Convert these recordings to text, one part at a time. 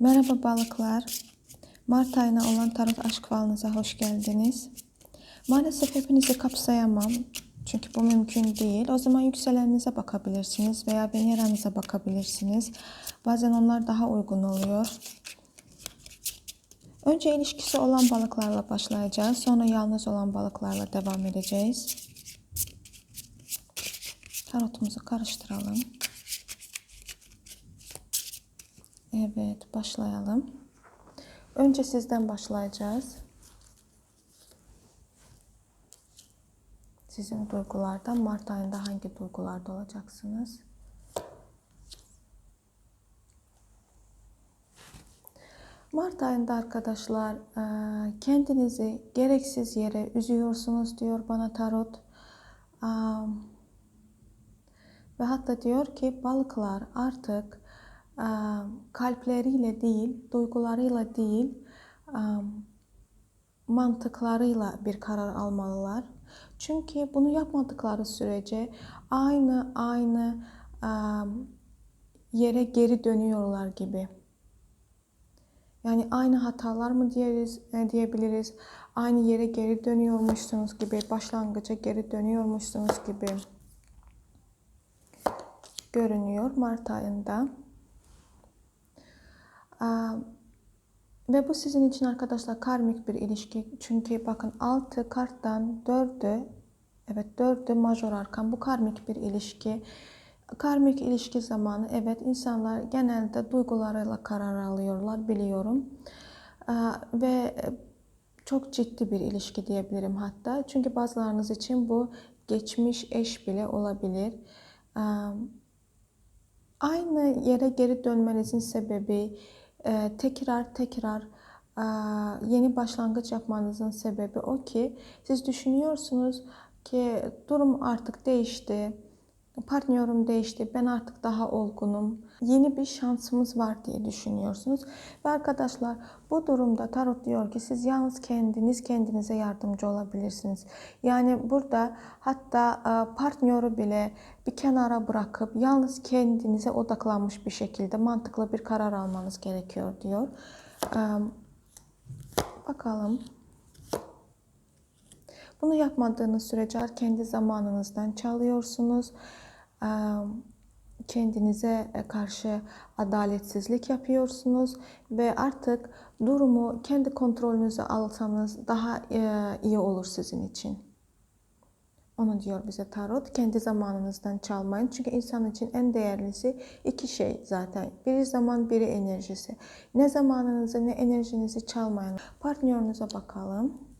Merhaba balıklar. Mart ayına olan tarot aşk falınıza hoş geldiniz. Maalesef hepinizi kapsayamam. Çünkü bu mümkün değil. O zaman yükseleninize bakabilirsiniz veya Venera'nıza bakabilirsiniz. Bazen onlar daha uygun oluyor. Önce ilişkisi olan balıklarla başlayacağız. Sonra yalnız olan balıklarla devam edeceğiz. Tarotumuzu karıştıralım. Evet, başlayalım. Önce sizden başlayacağız. Sizin duygulardan Mart ayında hangi duygularda olacaksınız? Mart ayında arkadaşlar e, kendinizi gereksiz yere üzüyorsunuz diyor bana tarot. Ve hatta diyor ki balıklar artık kalpleriyle değil, duygularıyla değil, mantıklarıyla bir karar almalılar. Çünkü bunu yapmadıkları sürece aynı aynı yere geri dönüyorlar gibi. Yani aynı hatalar mı diyeriz, diyebiliriz, aynı yere geri dönüyormuşsunuz gibi, başlangıca geri dönüyormuşsunuz gibi görünüyor Mart ayında. Ve bu sizin için arkadaşlar karmik bir ilişki. Çünkü bakın 6 karttan 4'ü evet 4'ü major arkan. Bu karmik bir ilişki. Karmik ilişki zamanı evet insanlar genelde duygularıyla karar alıyorlar biliyorum. Ve çok ciddi bir ilişki diyebilirim hatta. Çünkü bazılarınız için bu geçmiş eş bile olabilir. Aynı yere geri dönmenizin sebebi tekrar tekrar e, yeni başlangıç yapmanızın sebebi o ki siz düşünüyorsunuz ki durum artık değişti. Partnerim değişti. Ben artık daha olgunum. Yeni bir şansımız var diye düşünüyorsunuz. Ve arkadaşlar bu durumda tarot diyor ki siz yalnız kendiniz kendinize yardımcı olabilirsiniz. Yani burada hatta e, partneri bile bir kenara bırakıp yalnız kendinize odaklanmış bir şekilde mantıklı bir karar almanız gerekiyor diyor. E, bakalım. Bunu yapmadığınız sürece kendi zamanınızdan çalıyorsunuz kendinize karşı adaletsizlik yapıyorsunuz ve artık durumu kendi kontrolünüze alsanız daha iyi olur sizin için. Onu diyor bize tarot. Kendi zamanınızdan çalmayın. Çünkü insan için en değerlisi iki şey zaten. Biri zaman, biri enerjisi. Ne zamanınızı ne enerjinizi çalmayın. Partnerinize bakalım.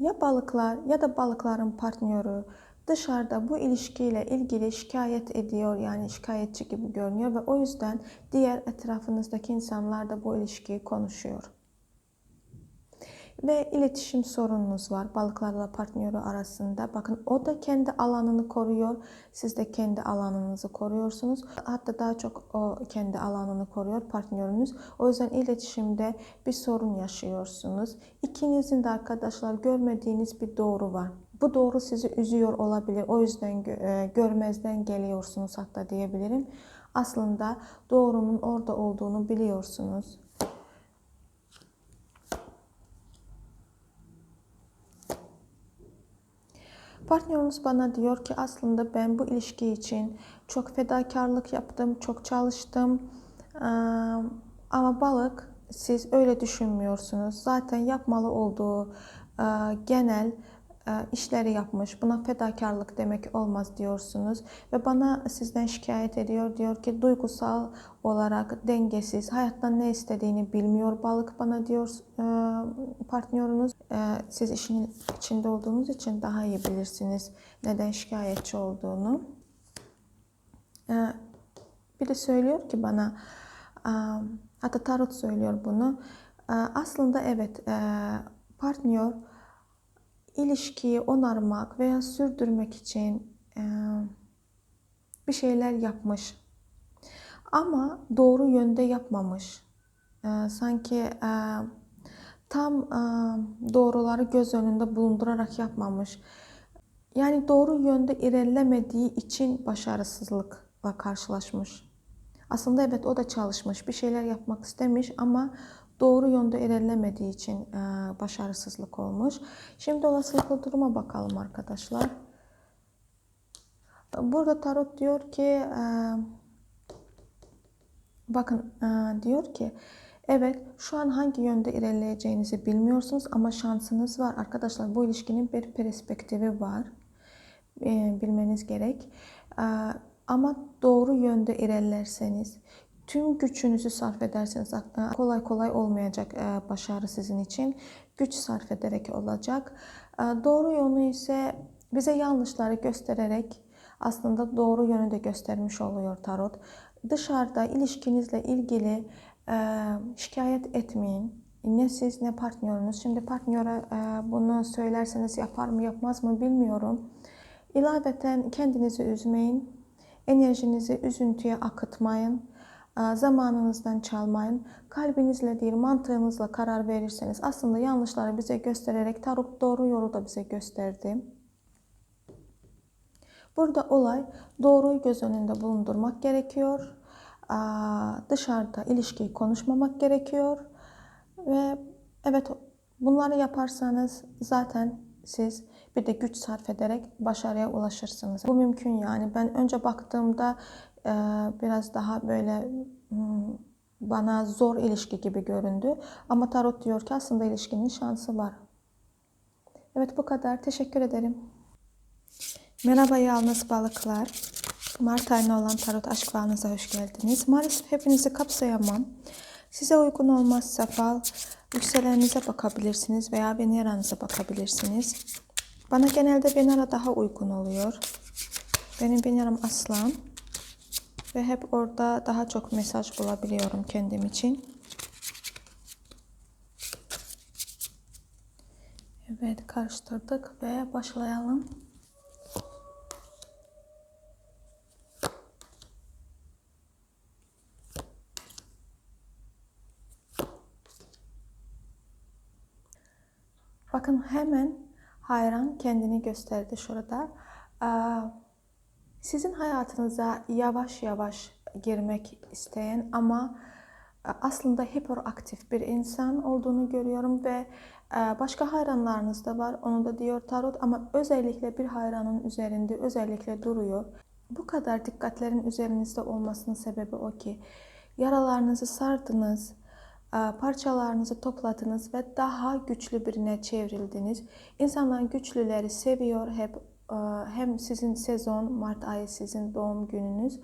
Ya balıklar ya da balıkların partneri dışarıda bu ilişkiyle ilgili şikayet ediyor yani şikayetçi gibi görünüyor ve o yüzden diğer etrafınızdaki insanlar da bu ilişkiyi konuşuyor ve iletişim sorununuz var balıklarla partneri arasında. Bakın o da kendi alanını koruyor. Siz de kendi alanınızı koruyorsunuz. Hatta daha çok o kendi alanını koruyor partneriniz. O yüzden iletişimde bir sorun yaşıyorsunuz. İkinizin de arkadaşlar görmediğiniz bir doğru var. Bu doğru sizi üzüyor olabilir. O yüzden e, görmezden geliyorsunuz hatta diyebilirim. Aslında doğrunun orada olduğunu biliyorsunuz. Partneriniz bana diyor ki aslında ben bu ilişki için çok fedakarlık yaptım, çok çalıştım. Ama balık siz öyle düşünmüyorsunuz. Zaten yapmalı olduğu genel işleri yapmış. Buna fedakarlık demek olmaz diyorsunuz. Ve bana sizden şikayet ediyor. Diyor ki duygusal olarak dengesiz, hayattan ne istediğini bilmiyor balık bana diyor partneriniz. Siz işin içinde olduğunuz için daha iyi bilirsiniz neden şikayetçi olduğunu. Bir de söylüyor ki bana, hatta tarot söylüyor bunu. Aslında evet partner ilişkiyi onarmak veya sürdürmek için e, bir şeyler yapmış. Ama doğru yönde yapmamış. E, sanki e, tam doğruları göz önünde bulundurarak yapmamış. yani doğru yönde ilerlemediği için başarısızlıkla karşılaşmış. Aslında evet o da çalışmış, bir şeyler yapmak istemiş ama doğru yönde ilerlemediği için e, başarısızlık olmuş. Şimdi olasılıklı duruma bakalım arkadaşlar. Burada tarot diyor ki e, bakın e, diyor ki evet şu an hangi yönde ilerleyeceğinizi bilmiyorsunuz ama şansınız var. Arkadaşlar bu ilişkinin bir perspektifi var. E, bilmeniz gerek. E, ama doğru yönde ilerlerseniz, tüm gücünüzü sarf ederseniz kolay kolay olmayacak e, başarı sizin için. Güç sarf ederek olacak. E, doğru yolu ise bize yanlışları göstererek aslında doğru yönü de göstermiş oluyor tarot. Dışarıda ilişkinizle ilgili şikayet etmeyin. Ne siz ne partneriniz. Şimdi partnere bunu söylerseniz yapar mı yapmaz mı bilmiyorum. İlaveten kendinizi üzmeyin. Enerjinizi üzüntüye akıtmayın. Zamanınızdan çalmayın. Kalbinizle değil mantığınızla karar verirseniz aslında yanlışları bize göstererek tarot doğru yolu da bize gösterdi. Burada olay doğruyu göz önünde bulundurmak gerekiyor. Dışarıda ilişkiyi konuşmamak gerekiyor. Ve evet bunları yaparsanız zaten siz bir de güç sarf ederek başarıya ulaşırsınız. Bu mümkün yani. Ben önce baktığımda e, biraz daha böyle hmm, bana zor ilişki gibi göründü. Ama tarot diyor ki aslında ilişkinin şansı var. Evet bu kadar. Teşekkür ederim. Merhaba yalnız balıklar. Mart ayına olan tarot aşk balınıza hoş geldiniz. Maalesef hepinizi kapsayamam. Size uygun olmazsa fal yükseleninize bakabilirsiniz veya Venera'nıza bakabilirsiniz. Bana genelde Venera daha uygun oluyor. Benim Venera'm aslan. Ve hep orada daha çok mesaj bulabiliyorum kendim için. Evet karıştırdık ve başlayalım. Bakın hemen hayran kendini gösterdi şurada. Sizin hayatınıza yavaş yavaş girmek isteyen ama aslında hiperaktif bir insan olduğunu görüyorum ve başka hayranlarınız da var. Onu da diyor tarot ama özellikle bir hayranın üzerinde özellikle duruyor. Bu kadar dikkatlerin üzerinizde olmasının sebebi o ki yaralarınızı sardınız, parçalarınızı topladınız ve daha güçlü birine çevrildiniz. İnsanlar güçlüleri seviyor hep hem sizin sezon Mart ayı sizin doğum gününüz.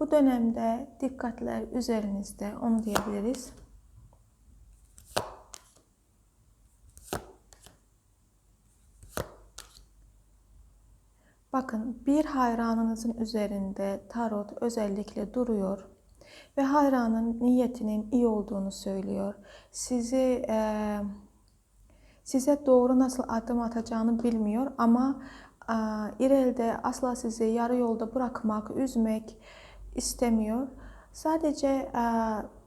Bu dönemde dikkatler üzerinizde onu diyebiliriz. Bakın bir hayranınızın üzerinde tarot özellikle duruyor ve hayranın niyetinin iyi olduğunu söylüyor. Sizi e, size doğru nasıl adım atacağını bilmiyor ama e, ileride asla sizi yarı yolda bırakmak, üzmek istemiyor. Sadece e,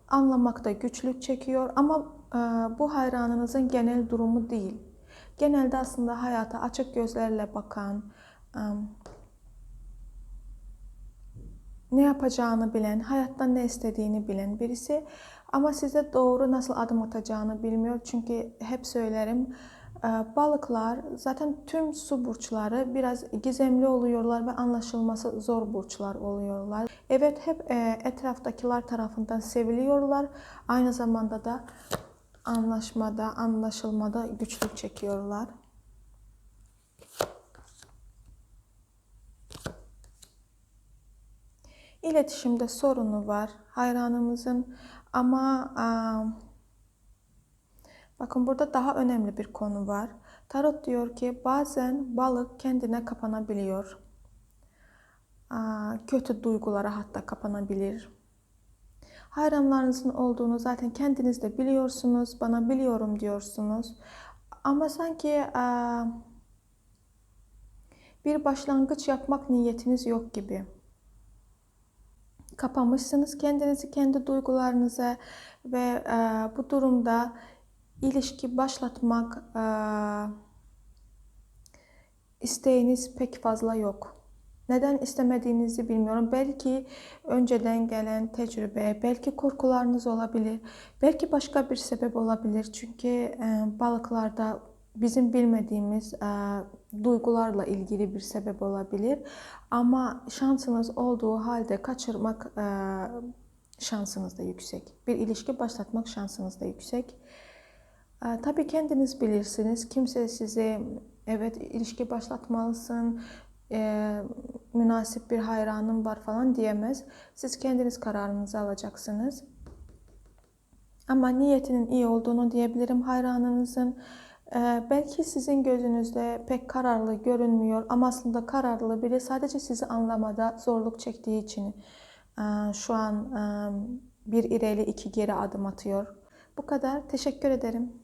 anlamakta güçlük çekiyor ama e, bu hayranınızın genel durumu değil. Genelde aslında hayata açık gözlerle bakan, e, ne yapacağını bilen, hayattan ne istediğini bilen birisi ama size doğru nasıl adım atacağını bilmiyor. Çünkü hep söylerim e, balıklar zaten tüm su burçları biraz gizemli oluyorlar ve anlaşılması zor burçlar oluyorlar. Evet hep e, etraftakiler tarafından seviliyorlar. Aynı zamanda da anlaşmada, anlaşılmada güçlük çekiyorlar. İletişimde sorunu var hayranımızın ama bakın burada daha önemli bir konu var. Tarot diyor ki bazen balık kendine kapanabiliyor. Kötü duygulara hatta kapanabilir. Hayranlarınızın olduğunu zaten kendiniz de biliyorsunuz. Bana biliyorum diyorsunuz. Ama sanki bir başlangıç yapmak niyetiniz yok gibi kapamışsınız kendinizi kendi duygularınıza ve e, bu durumda ilişki başlatmak e, isteğiniz pek fazla yok. Neden istemediğinizi bilmiyorum. Belki önceden gelen tecrübe, belki korkularınız olabilir, belki başka bir sebep olabilir. Çünkü e, balıklarda bizim bilmediğimiz e, duygularla ilgili bir sebep olabilir. Ama şansınız olduğu halde kaçırmak e, şansınız da yüksek. Bir ilişki başlatmak şansınız da yüksek. E, tabii kendiniz bilirsiniz. Kimse size evet ilişki başlatmalısın, e, münasip bir hayranım var falan diyemez. Siz kendiniz kararınızı alacaksınız. Ama niyetinin iyi olduğunu diyebilirim hayranınızın. Ee, belki sizin gözünüzde pek kararlı görünmüyor ama aslında kararlı biri sadece sizi anlamada zorluk çektiği için e, şu an e, bir ileri iki geri adım atıyor. Bu kadar. Teşekkür ederim.